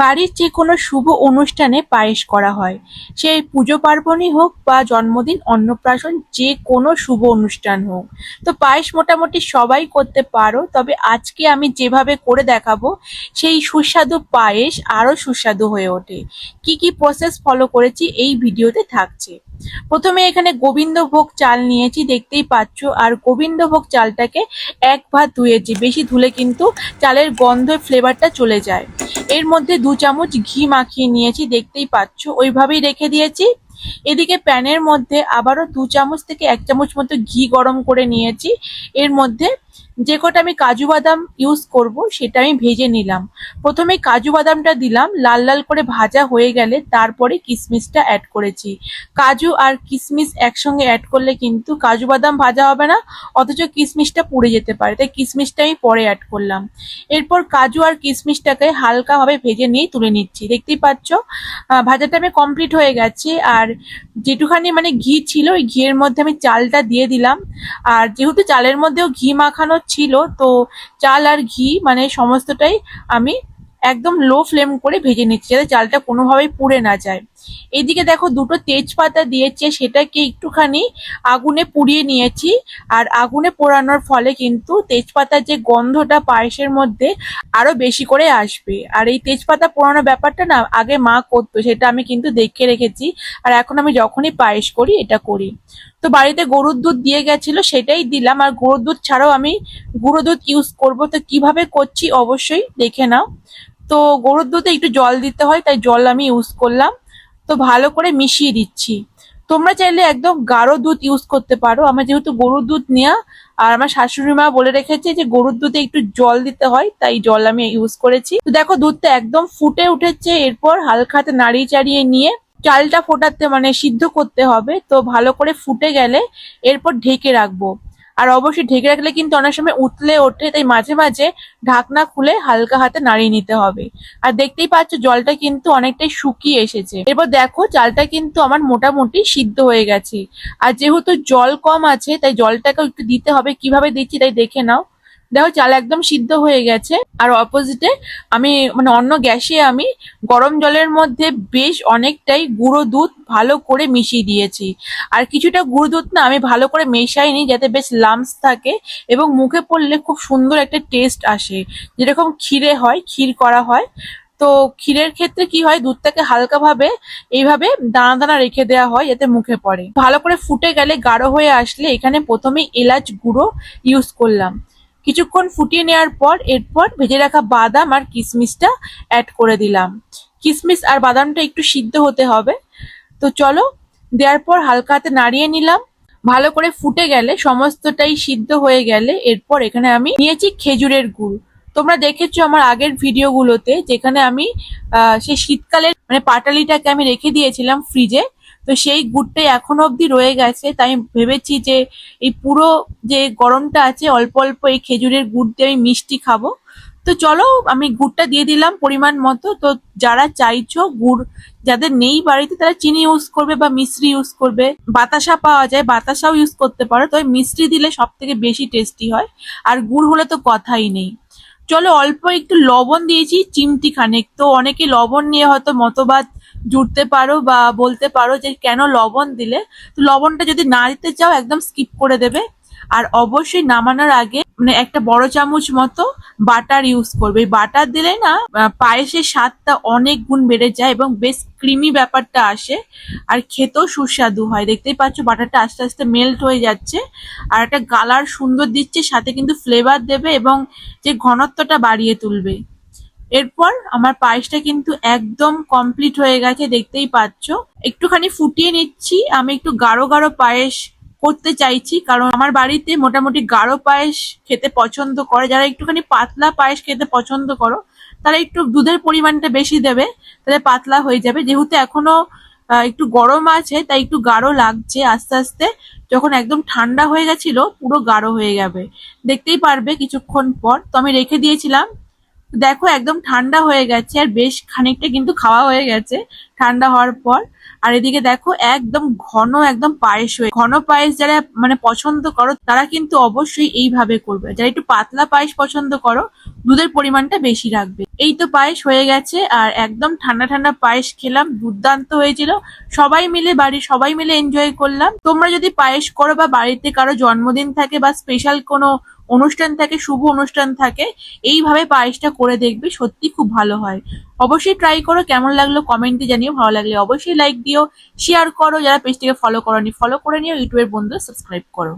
বাড়ির যে কোনো শুভ অনুষ্ঠানে পায়েস করা হয়। সেই পুজো পার্বণই হোক বা জন্মদিন, অন্নপ্রাশন যে কোনো শুভ অনুষ্ঠান হোক। তো পায়েস মোটামুটি সবাই করতে পারো, তবে আজকে আমি যেভাবে করে দেখাবো, সেই সুস্বাদু পায়েস আরও সুস্বাদু হয়ে ওঠে। কি কি প্রসেস ফলো করেছি এই ভিডিওতে থাকছে। প্রথমে এখানে গোবিন্দভোগ চাল নিয়েছি, দেখতেই পাচ্ছ। আর গোবিন্দভোগ চালটাকে এক ভাত ধুয়েছি বেশি ধুলে কিন্তু চালের গন্ধ ফ্লেভারটা চলে যায়। এর মধ্যে দু চামচ ঘি মাখিয়ে নিয়েছি, দেখতেই পাচ্ছ, ওইভাবেই রেখে দিয়েছি। এদিকে প্যানের মধ্যে আবারও দু চামচ থেকে এক চামচ মতো ঘি গরম করে নিয়েছি। এর মধ্যে যে কটা আমি কাজু বাদাম ইউজ করব সেটা আমি ভেজে নিলাম। প্রথমে কাজু বাদামটা দিলাম, লাল লাল করে ভাজা হয়ে গেলে তারপরে কিশমিশটা অ্যাড করেছি। কাজু আর কিশমিশ একসঙ্গে অ্যাড করলে কিন্তু কাজু বাদাম ভাজা হবে না, অথচ কিশমিশটা পুড়ে যেতে পারে, তাই কিশমিশটা আমি পরে অ্যাড করলাম। এরপর কাজু আর কিশমিশটাকে হালকাভাবে ভেজে নিয়ে তুলে নিচ্ছি। দেখতেই পাচ্ছ ভাজাটা আমি কমপ্লিট হয়ে গেছে, আর যেটুখানি মানে ঘি ছিল, ওই ঘিয়ের মধ্যে আমি চালটা দিয়ে দিলাম। আর যেহেতু চালের মধ্যেও ঘি মাখানো ছিল, তো চাল আর ঘি মানে সমস্তটাই আমি একদম লো ফ্লেম করে ভেজে নিচ্ছি, যাতে চালটা কোনোভাবেই পুড়ে না যায়। এইদিকে দেখো দুটো তেজপাতা দিয়েছে, সেটাকে একটুখানি আগুনে পুড়িয়ে নিয়েছি, আর আগুনে পোড়ানোর ফলে কিন্তু তেজপাতার যে গন্ধটা পায়েসের মধ্যে আরও বেশি করে আসবে। আর এই তেজপাতা পোড়ানোর ব্যাপারটা না আগে মা করতো, সেটা আমি কিন্তু দেখে রেখেছি, আর এখন আমি যখনই পায়েস করি, এটা করি। তো বাড়িতে গরুর দুধ দিয়ে গেছিল, সেটাই দিলাম। আর গরুর দুধ ছাড়াও আমি গুঁড়ো দুধ ইউজ করব। তো কীভাবে করছি অবশ্যই দেখে নাও। তো গরুর দুধে একটু জল দিতে হয়, তাই জল আমি ইউজ করলাম। তো ভালো করে মিশিয়ে দিচ্ছি। তোমরা চাইলে একদম গাঢ় দুধ ইউজ করতে পারো। আমার যেহেতু গরুর দুধ নেওয়া আর আমার শাশুড়ি মা বলে রেখেছে যে গরুর দুধে একটু জল দিতে হয়, তাই জল আমি ইউজ করেছি। তো দেখো দুধটা একদম ফুটে উঠেছে, এরপর হালকা হাতে নাড়িয়ে চাড়িয়ে নিয়ে চালটা ফোটাতে মানে সিদ্ধ করতে হবে, তো ভালো করে ফুটে গেলে এরপর ঢেকে রাখব। আর অবশ্যই ঢেকে রাখলে কিন্তু অনেক সময় উতলে ওঠে, তাই মাঝে মাঝে ঢাকনা খুলে হালকা হাতে নাড়িয়ে নিতে হবে। আর দেখতেই পাচ্ছ জলটা কিন্তু অনেকটাই শুকিয়ে এসেছে। এরপর দেখো চালটা কিন্তু আমার মোটামুটি সিদ্ধ হয়ে গেছে। আর যেহেতু জল কম আছে, তাই জলটাকে একটু দিতে হবে। কীভাবে দিচ্ছি তাই দেখে নাও। দেখো, চাল একদম সিদ্ধ হয়ে গেছে। আর অপোজিটে আমি মানে অন্য গ্যাসে আমি গরম জলের মধ্যে বেশ অনেকটাই গুঁড়ো দুধ ভালো করে মিশিয়ে দিয়েছি। আর কিছুটা গুঁড়ো দুধ না আমি ভালো করে মেশাইনি, যাতে বেশ লামস থাকে এবং মুখে পড়লে খুব সুন্দর একটা টেস্ট আসে। যেরকম ক্ষীরে হয়, ক্ষীর করা হয়। তো ক্ষীরের ক্ষেত্রে কি হয়, দুধটাকে হালকাভাবে এইভাবে দানা দানা রেখে দেওয়া হয় যাতে মুখে পড়ে। ভালো করে ফুটে গেলে গাঢ় হয়ে আসলে এখানে প্রথমে এলাচ গুঁড়ো ইউজ করলাম। কিছুক্ষণ ফুটিয়ে নেওয়ার পর এরপর ভেজে রাখা বাদাম আর কিশমিশটা অ্যাড করে দিলাম। কিশমিশ আর বাদামটা একটু সিদ্ধ হতে হবে। তো চলো, দেওয়ার পর হালকা হাতে নাড়িয়ে নিলাম। ভালো করে ফুটে গেলে সমস্তটাই সিদ্ধ হয়ে গেলে এরপর এখানে আমি নিয়েছি খেজুরের গুড়। তোমরা দেখেছ আমার আগের ভিডিওগুলোতে যেখানে আমি সেই শীতকালের মানে পাটালিটাকে আমি রেখে দিয়েছিলাম ফ্রিজে তো সেই গুড়টাই এখনও অবধি রয়ে গেছে, তাই আমি ভেবেছি যে এই পুরো যে গরমটা আছে, অল্প অল্প এই খেজুরের গুড় দিয়ে আমি মিষ্টি খাব। তো চলো, আমি গুড়টা দিয়ে দিলাম পরিমাণ মতো। তো যারা চাইছো গুড়, যাদের নেই বাড়িতে, তারা চিনি ইউজ করবে বা মিশ্রি ইউজ করবে। বাতাসা পাওয়া যায়, বাতাসাও ইউজ করতে পারো। তবে মিশ্রি দিলে সব থেকে বেশি টেস্টি হয়। আর গুড় হলে তো কথাই নেই। চলো, অল্প একটু লবণ দিয়েছি, চিমটি খানেক। তো অনেকে লবণ নিয়ে হয়তো মতবাদ জুড়তে পারো বা বলতে পারো যে কেন লবণ দিলে, তো লবণটা যদি না দিতে চাও একদম স্কিপ করে দেবে। আর অবশ্যই নামানোর আগে মানে একটা বড় চামচ মতো বাটার ইউজ করবে। বাটার দিলে না পায়েসের স্বাদটা অনেক গুণ বেড়ে যায় এবং বেশ ক্রিমি ব্যাপারটা আসে। আর খেতেও সুস্বাদু হয়। দেখতেই পাচ্ছ বাটারটা আস্তে আস্তে মেল্ট হয়ে যাচ্ছে। আর একটা গালার সুন্দর দিচ্ছে, সাথে কিন্তু ফ্লেভার দেবে এবং যে ঘনত্বটা বাড়িয়ে তুলবে। এরপর আমার পায়েসটা কিন্তু একদম কমপ্লিট হয়ে গেছে, দেখতেই পাচ্ছ। একটুখানি ফুটিয়ে নিচ্ছি, আমি একটু গাঢ় গাঢ় পায়েস করতে চাইছি, কারণ আমার বাড়িতে মোটামুটি গাঢ় পায়েস খেতে পছন্দ করে। যারা একটুখানি পাতলা পায়েস খেতে পছন্দ করো, তারা একটু দুধের পরিমাণটা বেশি দেবে, তাহলে পাতলা হয়ে যাবে। যেহেতু এখনও একটু গরম আছে, তাই একটু গাঢ় লাগছে আস্তে আস্তে। যখন একদম ঠান্ডা হয়ে গেছিল, পুরো গাঢ় হয়ে যাবে। দেখতেই পারবে কিছুক্ষণ পর। তো আমি রেখে দিয়েছিলাম দেখো, একদম ঠান্ডা হয়ে গেছে আর বেশ খানিকটা কিন্তু খাওয়া হয়ে গেছে ঠান্ডা হওয়ার পর। আর এদিকে দেখো, একদম ঘন, একদম পায়েস হয়ে ঘন পায়েস যারা মানে পছন্দ করো, তারা কিন্তু অবশ্যই এইভাবে করবে। যারা একটু পাতলা পায়েস পছন্দ করো, দুধের পরিমাণটা বেশি রাখবে। এই তো পায়েস হয়ে গেছে আর একদম ঠান্ডা ঠান্ডা পায়েস খেলাম, দুর্দান্ত হয়েছিল। সবাই মিলে বাড়ির, সবাই মিলে এনজয় করলাম। তোমরা যদি পায়েস করো বা বাড়িতে কারও জন্মদিন থাকে বা স্পেশাল কোনো অনুষ্ঠান থাকে, শুভ অনুষ্ঠান থাকে, এইভাবে পায়েসটা করে দেখবে, সত্যি খুব ভালো হয়। অবশ্যই ট্রাই করো, কেমন লাগল কমেন্টে জানিও, ভালো লাগলে অবশ্যই লাইক দিও শেয়ার করো, যারা পেজটিকে ফলো করনি ফলো করে নিও, ইউটিউবের বন্ধু সাবস্ক্রাইব করো।